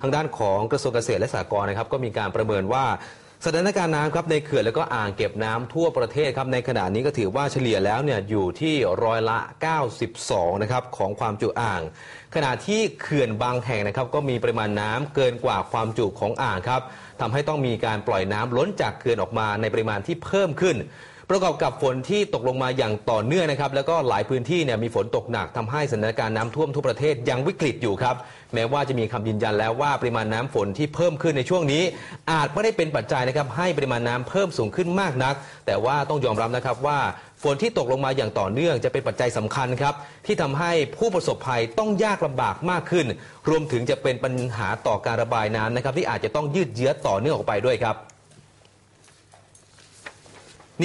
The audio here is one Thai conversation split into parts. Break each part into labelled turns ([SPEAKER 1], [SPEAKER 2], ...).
[SPEAKER 1] ทางด้านของกระทรวงเกษตรและสหกรณ์นะครับก็มีการประเมินว่าสถานการณ์น้ำครับในเขื่อนและก็อ่างเก็บน้ำทั่วประเทศครับในขณะนี้ก็ถือว่าเฉลี่ยแล้วเนี่ยอยู่ที่ร้อยละ 92 นะครับของความจุอ่าง ขณะที่เขื่อนบางแห่งนะครับก็มีปริมาณน้ำเกินกว่าความจุของอ่างครับทำให้ต้องมีการปล่อยน้ำล้นจากเขื่อนออกมาในปริมาณที่เพิ่มขึ้น ประกอบกับฝนที่ตกลงมาอย่างต่อเนื่องนะครับ แล้วก็หลายพื้นที่เนี่ยมีฝนตกหนักทำให้สถานการณ์น้ำท่วมทั่วประเทศยังวิกฤตอยู่ครับ แม้ว่าจะมีคำยืนยันแล้วว่าปริมาณน้ำฝนที่เพิ่มขึ้นในช่วงนี้ อาจไม่ได้เป็นปัจจัยนะครับให้ปริมาณน้ำเพิ่มสูงขึ้นมากนัก แต่ว่าต้องยอมรับนะครับว่าฝนที่ตกลงมาอย่างต่อเนื่องจะเป็นปัจจัยสำคัญครับ ที่ทำให้ผู้ประสบภัยต้องยากลำบากมากขึ้น รวมถึงจะเป็นปัญหาต่อการระบายน้ำนะครับ ที่อาจจะต้องยืดเยื้อต่อเนื่องออกไปด้วยครับ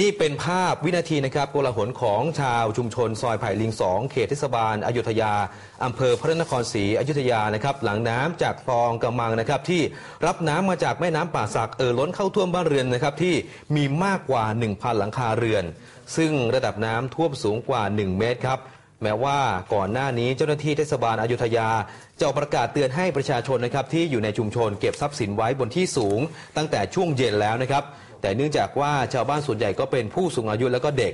[SPEAKER 1] นี่เป็นภาพวินาทีนะครับโกลาหลของชาวชุมชนซอยไผ่ลิงสองเขตเทศบาลอยุธยาอำเภอพระนครศรีอยุธยานะครับหลังน้ำจากคลองกำมังนะครับที่รับน้ำมาจากแม่น้ำป่าสักเอ่อล้นเข้าท่วมบ้านเรือนนะครับที่มีมากกว่า 1,000 หลังคาเรือน ซึ่งระดับน้ำท่วมสูงกว่า 1 เมตรครับ แม้ว่าก่อนหน้านี้เจ้าหน้าที่เทศบาลอายุทยา จะออกประกาศเตือนให้ประชาชนนะครับที่อยู่ในชุมชนเก็บทรัพย์สินไว้บนที่สูง ตั้งแต่ช่วงเย็นแล้วนะครับ แต่เนื่องจากว่าชาวบ้านส่วนใหญ่ก็เป็นผู้สูงอายุแล้วก็เด็ก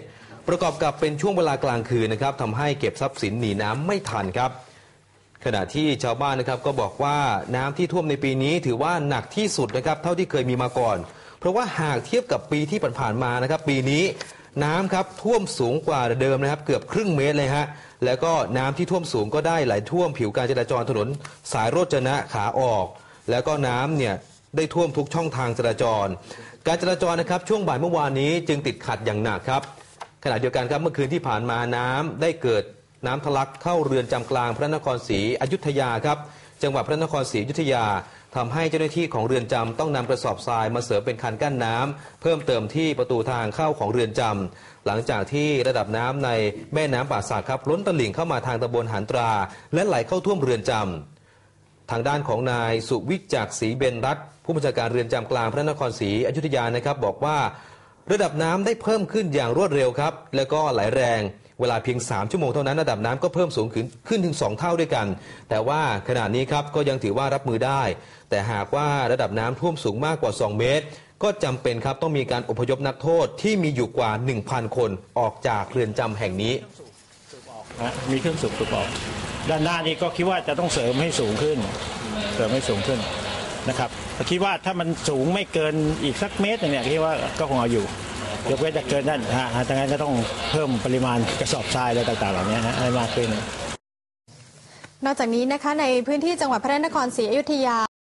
[SPEAKER 1] ประกอบกับเป็นช่วงเวลากลางคืนนะครับทำให้เก็บทรัพย์สินหนีน้ำไม่ทันครับขณะที่ชาวบ้านนะครับก็บอกว่าน้ำที่ท่วมในปีนี้ถือว่าหนักที่สุดนะครับเท่าที่เคยมีมาก่อน เพราะว่าหากเทียบกับปีที่ผ่านๆมานะครับ ปีนี้ น้ำครับท่วมสูงกว่าเดิมนะครับเกือบครึ่งเมตรเลยฮะแล้วก็น้ำที่ท่วมสูงก็ได้ไหลท่วมผิวการจราจรถนน สายโรจนะขาออก แล้วก็น้ำเนี่ยได้ท่วมทุกช่องทางจราจร การจราจรนะครับช่วงบ่ายเมื่อวานนี้จึงติดขัดอย่างหนักครับขณะเดียวกันครับเมื่อคืนที่ผ่านมาน้ำได้เกิดน้ำทะลักเข้าเรือนจำกลางพระนครศรีอยุธยาครับ จังหวัดพระนครศรีอยุธยา ทำให้เจ้าหน้าที่ของเรือนจำต้องนำกระสอบทรายมาเสริมเป็นคันกั้นน้ำเพิ่มเติมที่ประตูทางเข้าของเรือนจำหลังจากที่ระดับน้ำในแม่น้ำป่าสักครับล้นตลิ่งเข้ามาทางตำบลหานตรา และไหลเข้าท่วมเรือนจำทางด้านของนายสุวิจักศรีเบนรัตน์ผู้บัญชาการเรือนจำกลางพระนครศรีอยุธยานะครับ บอกว่า ระดับน้ำได้เพิ่มขึ้นอย่างรวดเร็วครับ แล้วก็ไหลแรง เวลาเพียง 3 ชั่วโมงเท่านั้นระดับน้ำก็เพิ่มสูงขึ้นขึ้นถึง 2 เท่าด้วยกัน แต่ว่าขณะนี้ครับก็ยังถือว่ารับมือได้ แต่หากว่าระดับน้ำท่วมสูงมากกว่า 2 เมตร ก็จำเป็นครับต้องมีการอพยพนักโทษที่มีอยู่กว่า 1,000 คนออกจากเรือนจำแห่งนี้
[SPEAKER 2] นะมีเครื่องสูบสูบออกด้านหน้านี้ก็คิดว่าจะต้องเสริมให้สูงขึ้น เสริมให้สูงขึ้นนะครับคิดว่าถ้ามันสูงไม่เกินอีกสักเมตรหนึงเนี่ยคิดว่าก็คงเอาอยู่ ยกเว้นจากเกินนั่นฮะดังนั้นก็ต้องเพิ่มปริมาณกระสอบทรายอะไรต่างๆเหล่านี้ฮะให้มากขึ้น
[SPEAKER 3] นอกจากนี้นะคะในพื้นที่จังหวัดพระนครศรีอยุธยา